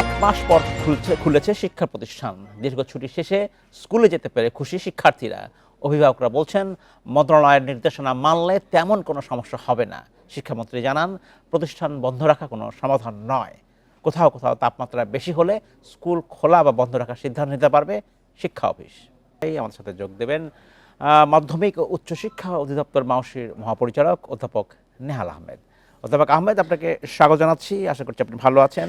এক মাস পর খুলছে, খুলেছে শিক্ষা প্রতিষ্ঠান দীর্ঘ ছুটি শেষে স্কুলে যেতে পেরে খুশি শিক্ষার্থীরা। অভিভাবকরা বলছেন, মন্ত্রণালয়ের নির্দেশনা মানলে তেমন কোনো সমস্যা হবে না। শিক্ষামন্ত্রী জানান, প্রতিষ্ঠান বন্ধ রাখা কোনো সমাধান নয়। কোথাও কোথাও তাপমাত্রা বেশি হলে স্কুল খোলা বা বন্ধ রাখার সিদ্ধান্ত নিতে পারবে শিক্ষা অফিস। এই আমাদের সাথে যোগ দেবেন মাধ্যমিক ও উচ্চশিক্ষা অধিদপ্তর মাউসির মহাপরিচালক অধ্যাপক নেহাল আহমেদ। অধ্যাপক আহমেদ, আপনাকে স্বাগত জানাচ্ছি। আশা করছি আপনি ভালো আছেন।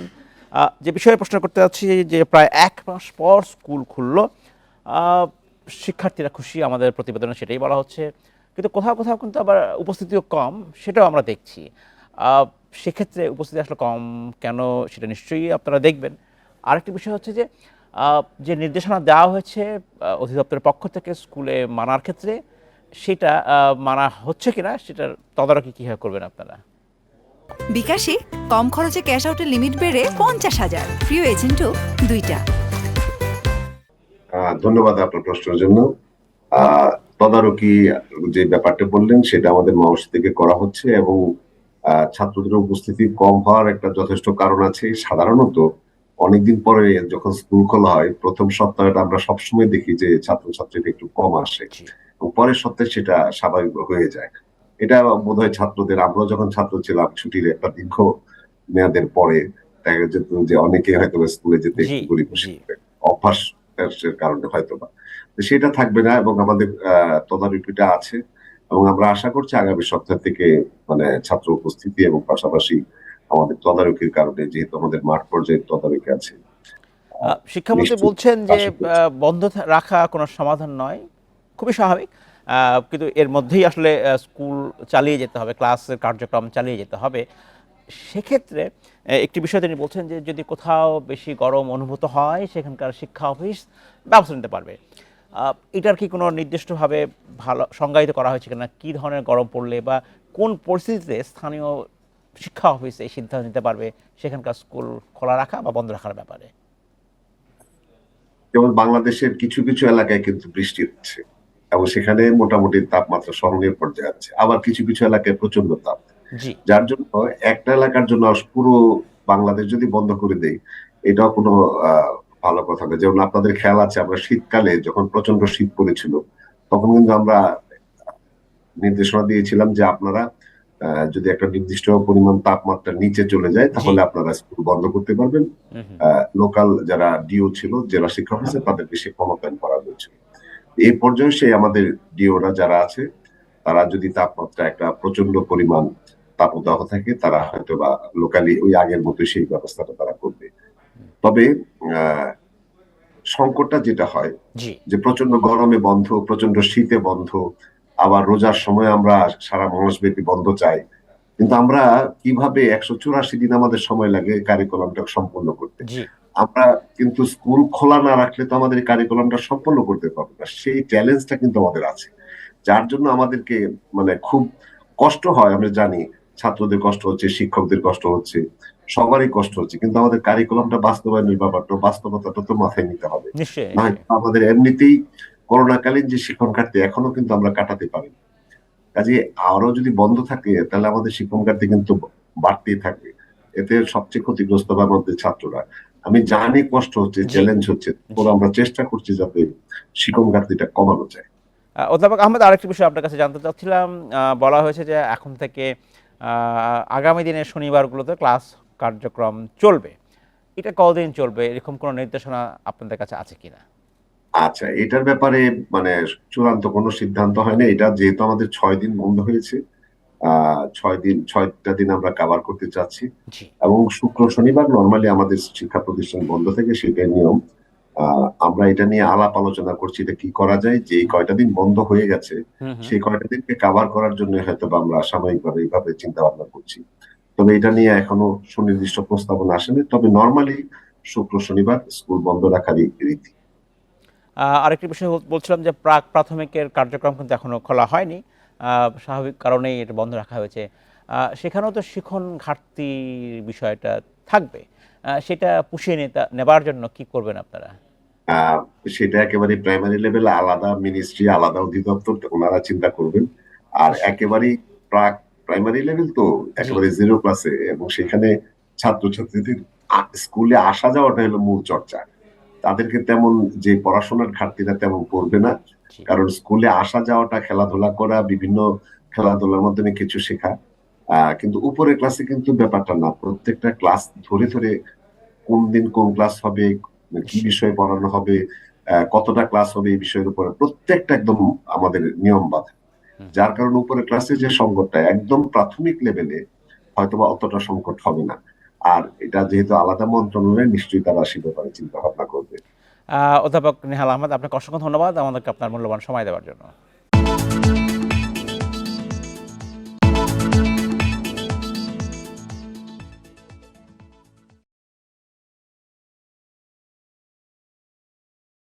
যে বিষয়ে প্রশ্ন করতে যাচ্ছি, যে প্রায় এক মাস পর স্কুল খুললো শিক্ষার্থীরা খুশি, আমাদের প্রতিবেদনে সেটাই বলা হচ্ছে। কিন্তু কোথাও কোথাও কিন্তু আবার উপস্থিতিও কম, সেটাও আমরা দেখছি। সেক্ষেত্রে উপস্থিতি আসলে কম কেন সেটা নিশ্চয়ই আপনারা দেখবেন। আরেকটি বিষয় হচ্ছে যে যে নির্দেশনা দেওয়া হয়েছে অধিদপ্তরের পক্ষ থেকে স্কুলে মানার ক্ষেত্রে, সেটা মানা হচ্ছে কিনা, সেটার তদারকি কীভাবে করবেন আপনারা? বিকাশে কম খরচে ক্যাশ আউটের লিমিট বেড়ে পঞ্চাশ হাজার। প্রিয় এজেন্টও দুইটা। ধন্যবাদ আপনার প্রশ্নের জন্য। তদারকি যে ব্যাপারটা বললেন সেটা আমাদের মাউস থেকে করা হচ্ছে এবং আহ, ছাত্রদের উপস্থিতি কম হওয়ার একটা যথেষ্ট কারণ আছে। সাধারণত অনেকদিন পরে যখন স্কুল খোলা হয় প্রথম সপ্তাহটা আমরা সবসময় দেখি যে ছাত্রছাত্রীরা একটু কম আসে এবং পরের সপ্তাহে সেটা স্বাভাবিক হয়ে যায়। এটা বোধ হয় ছাত্রদের আমরা যখন ছাত্র ছিলাম ছুটির একটা দীর্ঘ মেয়াদের পরে দেখা যেত যে অনেকে হয়তো স্কুলে যেতে। অভ্যাস কারণে হয়তো বা। সেটা থাকবে না এবং আমাদের তদারকিটা আছে এবং আমরা আশা করছি আগামী সপ্তাহ থেকে মানে ছাত্র উপস্থিতি এবং পাশাপাশি আমাদের তদারকির কারণে যেহেতু আমাদের মাঠ পর্যায়ে তদারকি আছে শিক্ষামন্ত্রী বলছেন যে বন্ধ রাখা কোনো সমাধান নয়। খুবই স্বাভাবিক। কিন্তু এর মধ্যেই আসলে স্কুল চালিয়ে যেতে হবে ক্লাসের কার্যক্রম চালিয়ে যেতে হবে। সেক্ষেত্রে একটি বিষয় তিনি বলছেন যে, যদি কোথাও বেশি গরম অনুভূত হয়, সেখানকার শিক্ষা অফিস ব্যবস্থা নিতে পারবে। এটার কি কোনো নির্দিষ্টভাবে ভালো, সংজ্ঞায়িত করা হয়েছে কিনা? কী ধরনের গরম পড়লে বা কোন পরিস্থিতিতে স্থানীয় শিক্ষা অফিস এই সিদ্ধান্ত নিতে পারবে? সেখানকার স্কুল খোলা রাখা বা বন্ধ রাখার ব্যাপারে। যেমন বাংলাদেশের কিছু কিছু এলাকায় কিন্তু বৃষ্টি হচ্ছে। এবং সেখানে মোটামুটি তাপমাত্রা সহনীয় পর্যায়ে আছে। আবার কিছু কিছু এলাকায় প্রচণ্ড তাপ। যার জন্য একটা এলাকার জন্য পুরো বাংলাদেশ যদি বন্ধ করে দেয় এটাও কোনো ভালো কথা না। যেমন আপনাদের খেয়াল আছে আমরা শীতকালে যখন প্রচণ্ড শীত পড়েছিল তখন কিন্তু আমরা নির্দেশনা দিয়েছিলাম যে আপনারা আহ, যদি একটা নির্দিষ্ট পরিমাণ তাপমাত্রা নিচে চলে যায় তাহলে আপনারা স্কুল বন্ধ করতে পারবেন। লোকাল যারা ডিও ছিল জেলা শিক্ষা অফিসে তাদেরকে সে ক্ষমতায়ন করা হয়েছিল। এই পর্যায়ে সে আমাদের ডিওরা যারা আছে তারা যদি তাপমাত্রা একটা প্রচণ্ড পরিমাণ তাপদাহ থাকে তারা হয়তো বা লোকালি ওই আগের মতো সেই ব্যবস্থাটা তারা করবে। তবে সংকটটা যেটা হয় যে প্রচণ্ড গরমে বন্ধ প্রচণ্ড শীতে বন্ধ আবার রোজার সময় আমরা সারা মাসব্যাপী বন্ধ চাই। কিন্তু আমরা কীভাবে একশো চুরাশি দিন আমাদের সময় লাগে কারিকুলামটা সম্পূর্ণ করতে। আমরা কিন্তু স্কুল খোলা না রাখলে তো আমাদের কারিকুলামটা সম্পন্ন করতে পারব না। সেই চ্যালেঞ্জটা কিন্তু আমাদের আছে। যার জন্য আমাদেরকে মানে খুব কষ্ট হয় আমরা জানি। ছাত্রদের কষ্ট হচ্ছে শিক্ষকদের কষ্ট হচ্ছে সবারই কষ্ট হচ্ছে। কিন্তু আমাদের কারিকুলামটা বাস্তবায়নের ব্যাপারটা বাস্তবতাটা তো মাথায় নিতে হবে। আমাদের এমনিতেই করোনাকালীন যে শিক্ষণ ঘাটতি এখনও কিন্তু আমরা কাটাতে পারি কাজে আরও যদি বন্ধ থাকে তাহলে আমাদের শিক্ষণ ঘাটতি কিন্তু বাড়তেই থাকবে। এতে সবচেয়ে ক্ষতিগ্রস্ত হবে আমাদের ছাত্ররা। আমি জানি কষ্ট হচ্ছে চ্যালেঞ্জ হচ্ছে তবুও আমরা চেষ্টা করছি যাতে শিক্ষণ ঘাটতিটা কমানো যায়। অধ্যাপক আহমেদ আরেকটি বিষয় আপনার কাছে জানতে চাচ্ছিলাম। বলা হয়েছে যে এখন থেকে আগামী দিনের শনিবারগুলোতে ক্লাস কার্যক্রম চলবে। এটা কতদিন চলবে? এরকম কোনো নির্দেশনা আপনাদের কাছে আছে কিনা? আচ্ছা এটার ব্যাপারে মানে চূড়ান্ত কোনো সিদ্ধান্ত হয়নি। এটা যেহেতু আমাদের ছয় দিন বন্ধ হয়েছে ছয় দিন ছয়টা দিন আমরা কাভার করতে চাচ্ছি। এবং শুক্র শনিবার নর্মালি আমাদের শিক্ষা প্রতিষ্ঠান বন্ধ থাকে সেটাই নিয়ম। আমরা এটা নিয়ে আলাপ আলোচনা করছি এটা কি করা যায় যে কয়টা দিন বন্ধ হয়ে গেছে। সেই কয়টা দিনকে কাভার করার জন্য হয়তো বা আমরা সাময়িকভাবে এইভাবে চিন্তা ভাবনা করছি। তবে এটা নিয়ে এখনও সুনির্দিষ্ট প্রস্তাবনা আসেনি। তবে নর্মালি শুক্র শনিবার স্কুল বন্ধ রাখারই রীতি। আরেকটি বিষয় বলছিলাম যে প্রাক প্রাথমিকের কার্যক্রম কিন্তু এখনও খোলা হয়নি। স্বাভাবিক কারণেই এটা বন্ধ রাখা হয়েছে। সেখানেও তো শিখন ঘাটতির বিষয়টা থাকবে। সেটা পুষিয়ে নিতে- নেবার জন্য কি করবেন আপনারা? সেটা একেবারে প্রাইমারি লেভেলে আলাদা মিনিস্ট্রি আলাদা অধিদপ্তর ওনারা চিন্তা করবেন। আর একেবারেই প্রাক প্রাইমারি লেভেল তো একেবারে জিরো ক্লাসে এবং সেখানে ছাত্রছাত্রীদের স্কুলে আসা যাওয়াটা হলো মূল চর্চা। তাদেরকে তেমন যে পড়াশোনার ঘাটতিটা তেমন পড়বে না। কারণ স্কুলে আসা যাওয়াটা খেলাধুলা করা বিভিন্ন খেলাধুলার মাধ্যমে কিছু শেখা। কিন্তু উপরের ক্লাসে কিন্তু ব্যাপারটা না। প্রত্যেকটা ক্লাস ধরে ধরে কোন দিন কোন ক্লাস হবে কি বিষয়ে পড়ানো হবে কতটা ক্লাস হবে এই বিষয়ের উপরে প্রত্যেকটা একদম আমাদের নিয়ম বাধা। যার কারণে উপরের ক্লাসে যে সংকটটা একদম প্রাথমিক লেভেলে হয়তোবা অতটা সংকট হবে না। আর এটা যেহেতু আলাদা মন্ত্রণালয়, নিশ্চয়ই তারা সে ব্যাপারে চিন্তা ভাবনা করবে। অধ্যাপক নেহাল আহমদ, আপনাকে অসংখ্য ধন্যবাদ আমাদেরকে আপনার মূল্যবান সময় দেওয়ার জন্য।